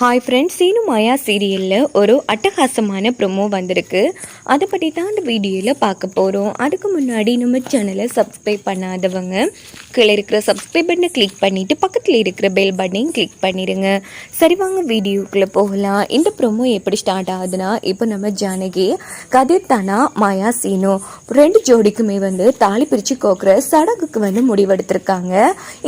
Hi friends Seenu மாயா சீரியலில் ஒரு அட்டகாசமான ப்ரொமோ வந்திருக்கு. அதை பற்றி தான் அந்த வீடியோவில் பார்க்க போகிறோம் அதுக்கு முன்னாடி நம்ம சேனலை சப்ஸ்கிரைப் பண்ணாதவங்க கீழே இருக்கிற சப்ஸ்கிரைப் பட்டனை கிளிக் பண்ணிவிட்டு பக்கத்தில் இருக்கிற பெல் பட்டனையும் கிளிக் பண்ணிடுங்க சரி வாங்க வீடியோக்குள்ளே போகலாம். இந்த ப்ரொமோ எப்படி ஸ்டார்ட் ஆகுதுன்னா இப்போ நம்ம ஜானகி கதிர் தானா மாயா சீனு ரெண்டு ஜோடிக்குமே வந்து தாலி பிரித்து கோக்குற சடங்குக்கு வந்து முடிவெடுத்திருக்காங்க.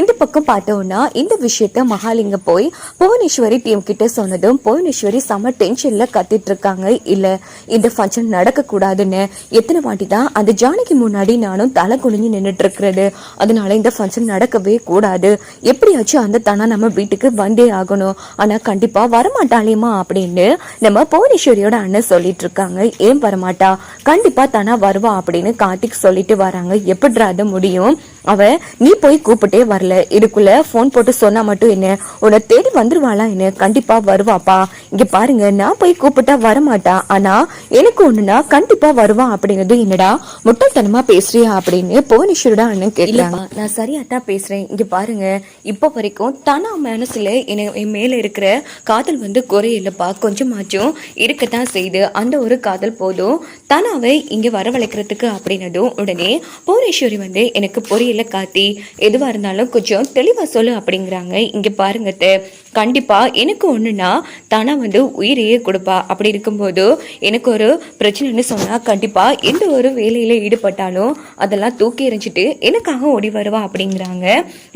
இந்த பக்கம் பார்த்தோன்னா இந்த விஷயத்த மகாலிங்க போய் புவனேஸ்வரி டீம் கிட்ட சொன்னதும் புவனேஸ்வரி செம டென்ஷன்ல கத்திட்டு இருக்காங்க இல்ல இந்த ஃபங்க்ஷன் நடக்க கூடாதுன்னு எத்தனை வாட்டி தான் அந்த ஜானகி முன்னாடி நானும் தலை குனிஞ்சு நின்னுட்டு இருக்கிறது அதனால இந்த ஃபங்க்ஷன் நடக்கவே கூடாது. எப்படியாச்சும் அந்த தானா நம்ம வீட்டுக்கு வந்தே ஆகணும். ஆனா கண்டிப்பா வரமாட்டாளேமா அப்படின்னு நம்ம புவனேஸ்வரியோட அண்ணன் சொல்லிட்டு இருக்காங்க ஏன் வரமாட்டா? கண்டிப்பா தானா வருவா அப்படின்னு கார்த்திக் சொல்லிட்டு வராங்க. எப்படிடா அது முடியும்? அவ நீ போய் கூப்பிட்டே வரல. இதுக்குள்ள போன் போட்டு சொன்னா மட்டும் என்ன? உன்னை தேடி வந்துருவாளா என்ன? கண்டிப்பா வருவாப்பா. இங்க பாருங்க நான் போய் கூப்பிட்டா வரமாட்டா. ஆனா எனக்கு ஒண்ணுனா கண்டிப்பா வருவா அப்படிங்கிறது என்னடா முட்டாள்தனமா பேசுறியா அப்படின்னு புவனேஸ்வரோட அண்ணன் கேட்கலாமா நான் சரியா தான் பேசுறேன். இங்க பாருங்க இப்போ வரைக்கும் தனா மனசுல என் மேல இருக்கிற காதல் வந்து குறையில்லப்பா கொஞ்சமாச்சும் இருக்கத்தான் செய்யுது. அந்த ஒரு காதல் போதும். தனாவை இங்க வரவழைக்கிறதுக்கு அப்படின்னதும் உடனே புவனேஸ்வரி வந்து எனக்கு புரியல காத்தி எதுவா இருந்தாலும் கொஞ்சம் தெளிவா சொல்லு அப்படிங்கிறாங்க. இங்க பாருங்க கண்டிப்பா எனக்கு ஒன்றுனா தானா வந்து உயிரையே கொடுப்பா. அப்படி இருக்கும்போது எனக்கு ஒரு பிரச்சனைன்னு சொன்னால் கண்டிப்பாக எந்த ஒரு வேலையில் ஈடுபட்டாலும் அதெல்லாம் தூக்கி எறிஞ்சிட்டு எனக்காக ஓடி வருவா அப்படிங்கிறாங்க.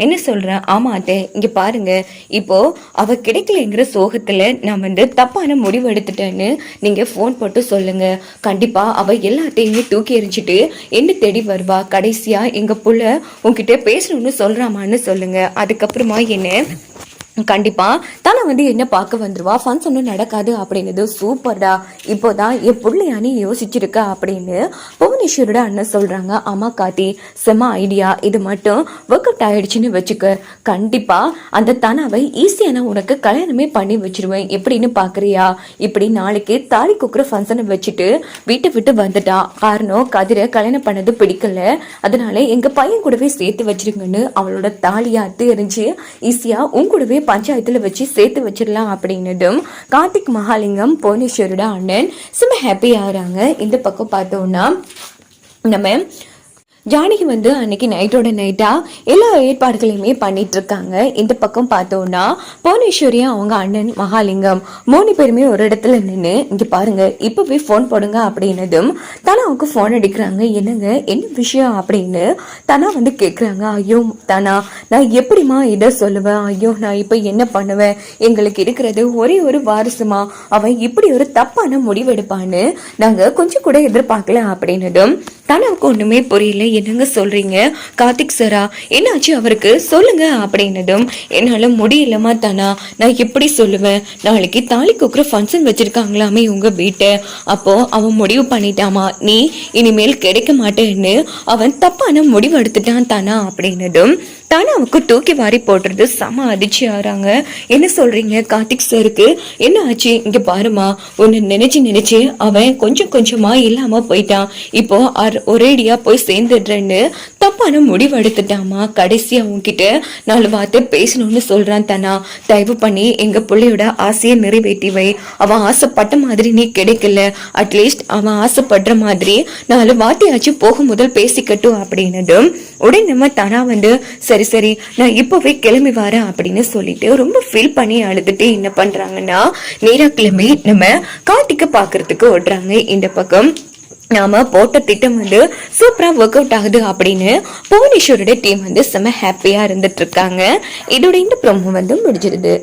என்ன சொல்கிறேன் ஆமா அத்தை இங்கே பாருங்க. இப்போ அவ கிடைக்கலங்கிற சோகத்தில் நான் வந்து தப்பான முடிவு எடுத்துட்டேன்னு நீங்கள் ஃபோன் போட்டு சொல்லுங்க. கண்டிப்பாக அவ எல்லாத்தையுமே தூக்கி எறிஞ்சிட்டு என்ன தேடி வருவா? கடைசியாக எங்கள் புள்ள உங்ககிட்ட பேசணும்னு சொல்கிறாமான்னு சொல்லுங்கள் அதுக்கப்புறமா என்ன? கண்டிப்பாக தானே வந்து என்ன பார்க்க வந்துருவா? ஃபன்ஸ் ஒன்றும் நடக்காது அப்படின்னது சூப்பர்டா இப்போதான் என் பிள்ளையானி யோசிச்சிருக்க அப்படின்னு புவனேஸ்வரோட அண்ணன் சொல்கிறாங்க அம்மா காத்தி செம ஐடியா இது மட்டும் ஒர்க் அவுட் ஆகிடுச்சின்னு வச்சுக்க. கண்டிப்பாக அந்த தனாவை ஈஸியான உனக்கு கல்யாணமே பண்ணி வச்சிருவேன். எப்படின்னு பார்க்குறியா இப்படி நாளைக்கு தாலி குக்குற ஃபங்க்ஷனை வச்சுட்டு வீட்டை விட்டு வந்துட்டா. காரணம் கதிரை கல்யாணம் பண்ணது பிடிக்கல. அதனால எங்கள் பையன் கூடவே சேர்த்து வச்சிருங்கன்னு அவளோட தாலியாக தெரிஞ்சு ஈஸியாக உங்க உன் கூடவே பஞ்சாயத்துல வச்சு சேர்த்து வச்சிடலாம் அப்படின்னதும் கார்த்திக் மகாலிங்கம் புவனேஸ்வரோட அண்ணன். சும்மா ஹாப்பி இந்த பக்கம் பார்த்தோம்னா நம்ம ஜானகி வந்து அன்னைக்கு நைட்டோட நைட்டாக எல்லா ஏற்பாடுகளையுமே பண்ணிட்டு இருக்காங்க இந்த பக்கம் பார்த்தோம்னா புவனேஸ்வரியா அவங்க அண்ணன் மகாலிங்கம் மூணு பேருமே ஒரு இடத்துல நின்று இங்கே பாருங்க போய் ஃபோன் போடுங்க அப்படின்னதும் தனாவுக்கு ஃபோன் அடிக்கிறாங்க. என்னங்க என்ன விஷயம்? அப்படின்னு தனா வந்து கேட்குறாங்க ஐயோ தனா நான் எப்படிமா இதை சொல்லுவேன்? ஐயோ நான் இப்போ என்ன பண்ணுவேன்? எங்களுக்கு இருக்கிறது ஒரே ஒரு வாரிசுமா? அவன் இப்படி ஒரு தப்பான முடிவெடுப்பான்னு நாங்கள் கொஞ்சம் கூட எதிர்பார்க்கல அப்படின்னதும் தனாவுக்கு ஒன்றுமே புரியல. என்னங்க சொல்கிறீங்க கார்த்திக் சாரா என்னாச்சு அவருக்கு? சொல்லுங்க அப்படின்னதும் என்னால் முடியலமா தானா. நான் எப்படி சொல்லுவேன்? நாளைக்கு தாலி கொக்குற ஃபங்க்ஷன் வச்சுருக்காங்களாமே உங்கள் வீட்டை. அப்போது அவன் முடிவு பண்ணிட்டாமா? நீ இனிமேல் கிடைக்க மாட்டேன்னு அவன் தப்பான முடிவு எடுத்துட்டான் தானா. அப்படின்னதும் தனாவுக்கு தூக்கி வாரி போடுறது? செம அதிர்ச்சி ஆறாங்க. என்ன சொல்றீங்க கார்த்திக் சாருக்கு? என்ன ஆச்சு? இங்க பாருமா உன்னை நினைச்சு நினைச்சு அவன் கொஞ்சம் கொஞ்சமா இல்லாம போயிட்டான். இப்போ அர்- ஒரேடியா போய் சேர்ந்துடுறேன்னு தப்பான முடிவு எடுத்துட்டாமா கடைசியா உன்கிட்ட நாலு வார்த்தை பேசணும்னு சொல்றான் தானா. தயவு பண்ணி எங்க பிள்ளையோட ஆசையை நிறைவேற்றி வை. அவன் ஆசைப்பட்ட மாதிரி நீ கிடைக்கல. அட்லீஸ்ட் அவன் ஆசைப்படுற மாதிரி நாலு வார்த்தையாச்சும் போகும் முதல் பேசிக்கட்டும் அப்படின்னதும் உடனே நம்ம தானா வந்து சரி சரி நான் இப்போவே கிளம்பி வரேன் அப்படின்னு சொல்லிட்டு ரொம்ப ஃபீல் பண்ணி அழுதுட்டு என்ன பண்றாங்கன்னா நேரா கிளம்பி நம்ம கார்த்திக்க பாக்குறதுக்கு ஓடுறாங்க. இந்த பக்கம் நாம போட்ட திட்டம் வந்து சூப்பரா ஒர்க் அவுட் ஆகுது அப்படின்னு புவனேஸ்வரோட டீம் வந்து செம்ம ஹாப்பியா இருந்துட்டு இருக்காங்க. இதோட இந்த ப்ரோமோ வந்து முடிஞ்சிருது.